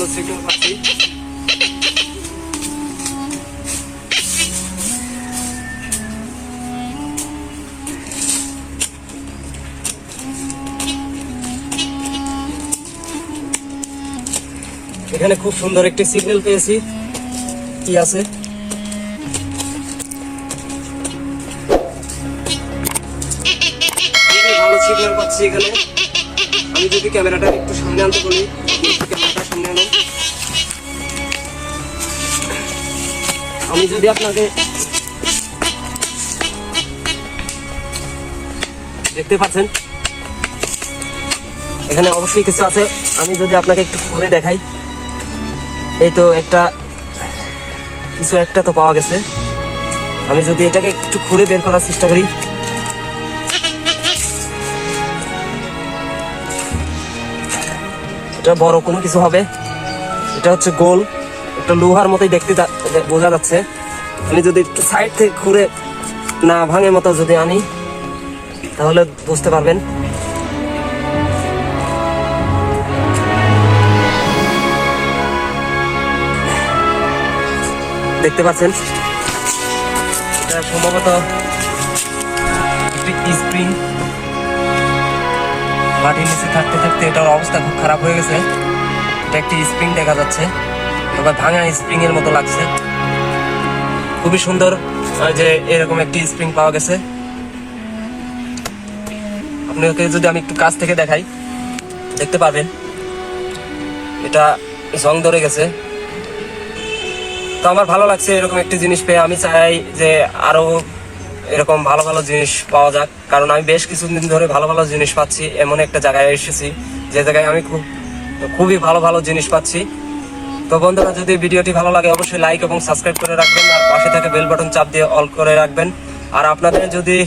ভালো সিগন্যাল পাচ্ছি এখানে খুব সুন্দর একটি সিগন্যাল পেয়েছি। কি আছে? ভালো সিগন্যাল পাচ্ছি এখানে, আমি যদি ক্যামেরাটা একটু সামনে আনতে বলি আমি যদি আপনাকে দেখতে পাচ্ছেন, এখানে অবশ্যই কিছু আছে। আমি যদি আপনাকে একটু ঘুরে দেখাই, এই তো একটা, কিছু একটা তো পাওয়া গেছে। আমি যদি এটাকে একটু ঘুরে বের করার চেষ্টা করি। এটা বড় কোনো কিছু হবে। এটা হচ্ছে গোল। একটা লোহার মতোই দেখতে বোঝা যাচ্ছে। আমি যদি একটু সাইড থেকে ঘুরে না ভাঙে মতো যদি আনি, তাহলে বুঝতে পারবেন। দেখতে পাচ্ছেন? এটা সম্ভবত স্প্রিং মাটির নিচে থাকতে থাকতে এটার অবস্থা খুব খারাপ হয়ে গেছে। এটা একটি স্প্রিং দেখা যাচ্ছে। তবে ভাঙা স্প্রিং এর মতো লাগছে। খুবই সুন্দর যে এরকম একটি স্প্রিং পাওয়া গেছে। আপনাকে যদি আমি একটু কাছ থেকে দেখাই, দেখতে পাবেন। এটা জং ধরে গেছে। তো আমার ভালো লাগছে এরকম একটি জিনিস পেয়ে। আমি চাই যে আরও এরকম ভালো ভালো জিনিস পাওয়া যাক। কারণ আমি বেশ কিছুদিন ধরে ভালো ভালো জিনিস পাচ্ছি, এমন একটা জায়গায় এসেছি, যে জায়গায় আমি খুব, খুবই ভালো ভালো জিনিস পাচ্ছি। তো বন্ধুরা, যদি ভিডিওটি ভালো লাগে, অবশ্যই লাইক এবং সাবস্ক্রাইব করে রাখবেন, আর পাশে থেকে বেল বাটন চাপ দিয়ে অল করে রাখবেন। আর আপনাদের যদি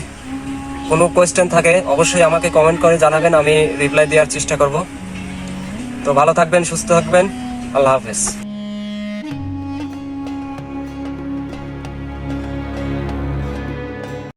কোনো কোয়েশ্চেন থাকে, অবশ্যই আমাকে কমেন্ট করে জানাবেন, আমি রিপ্লাই দেওয়ার চেষ্টা করব। তো ভালো থাকবেন, সুস্থ থাকবেন, আল্লাহ হাফেজ।